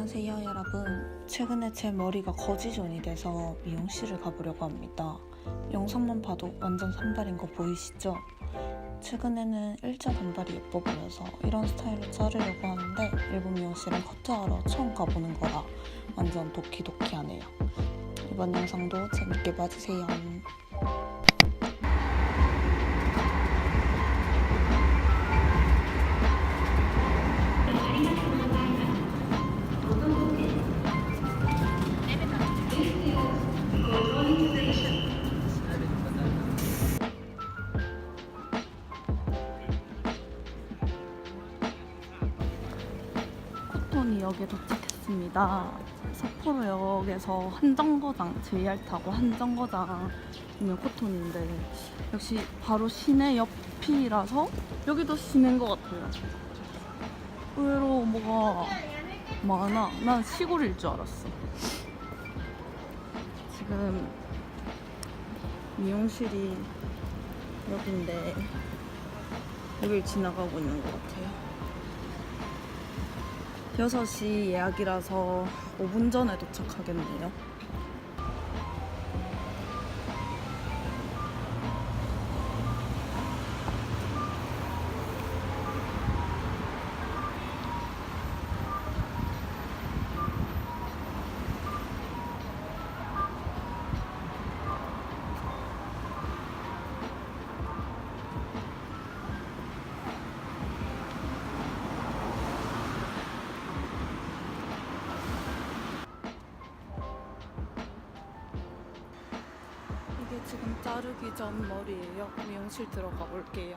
안녕하세요 여러분. 최근에 제 머리가 거지존이 돼서 미용실을 가보려고 합니다. 영상만 봐도 완전 산발인 거 보이시죠? 최근에는 일자 단발이 예뻐 보여서 이런 스타일로 자르려고 하는데 일본 미용실은 커트하러 처음 가보는 거라 완전 도키도키하네요. 이번 영상도 재밌게 봐주세요 코토니역에 도착했습니다. 삿포로역에서 한정거장 JR 타고 한정거장 오면 코토니인데 역시 바로 시내 옆이라서 여기도 시내인 것 같아요. 의외로 뭐가 많아. 난 시골일 줄 알았어. 지금 미용실이 여기인데 여길 지나가고 있는 것 같아요. 6시 예약이라서 5분 전에 도착하겠네요. 지금 자르기 전 머리예요. 미용실 들어가 볼게요.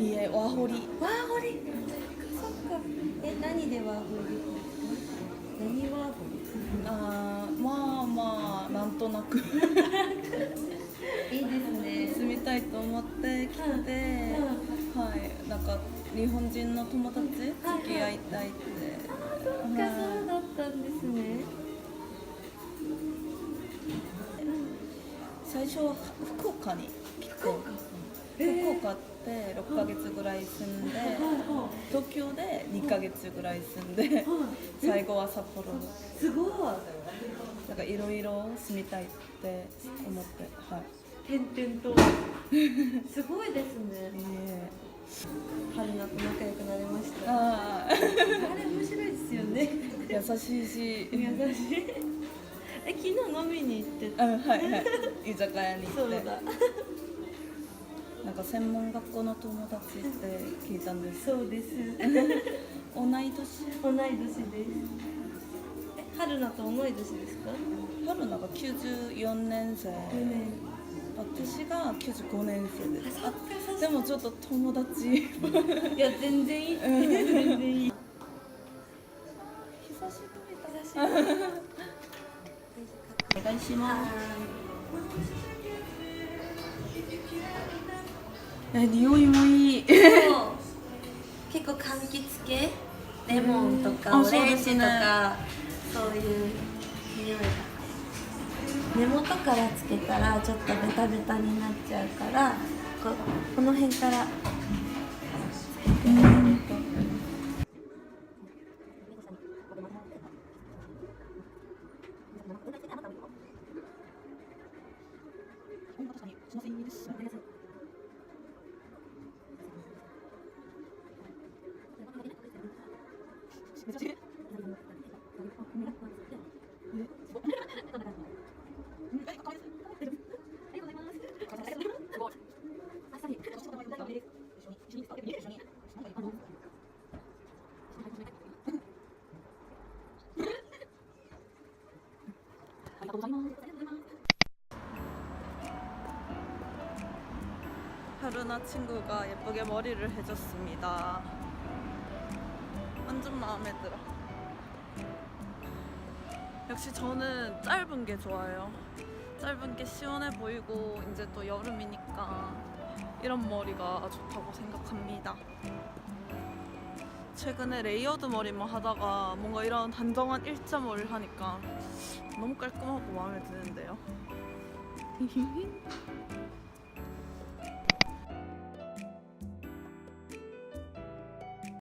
え、留学？いえ、ワーホリ。ワーホリ？そっか。え、何でワーホリ？何ワーホリ？あーまあまあ、なんとなく いいですね。住みたいと思って来て、うんはい。なんか、日本人の友達付き合いたいって。そっか、そうだったんですね。最初は福岡に来て福岡？って6ヶ月ぐらい住んで東京で2ヶ月ぐらい住んで最後は札幌すごい。なんかいろいろ住みたいって思ってはい点々と。すごいですね。え春菜と仲良くなれました。あああれ面白いですよね。優しいし優しい。え、昨日飲みに行ってた。うんはいはい居酒屋に行ってそうだ。なんか専門学校の友達って聞いたんですそうです。同い年同い年です。え、春菜と同い年ですか？春菜が94年生年。私が95年生ですでもちょっと友達いや全然いい。全然いい。久し。お願いしますえ匂いもいい。結構柑橘系？レモンとかオレンジとかそう,、いう匂いが。根元からつけたらちょっとベタベタになっちゃうからここの辺から。すみません。 루나 친구가 예쁘게 머리를 해줬습니다. 완전 마음에 들어. 역시 저는 짧은 게 좋아요. 짧은 게 시원해 보이고 이제 또 여름이니까 이런 머리가 좋다고 생각합니다. 최근에 레이어드 머리만 하다가 뭔가 이런 단정한 일자 머리를 하니까 너무 깔끔하고 마음에 드는데요.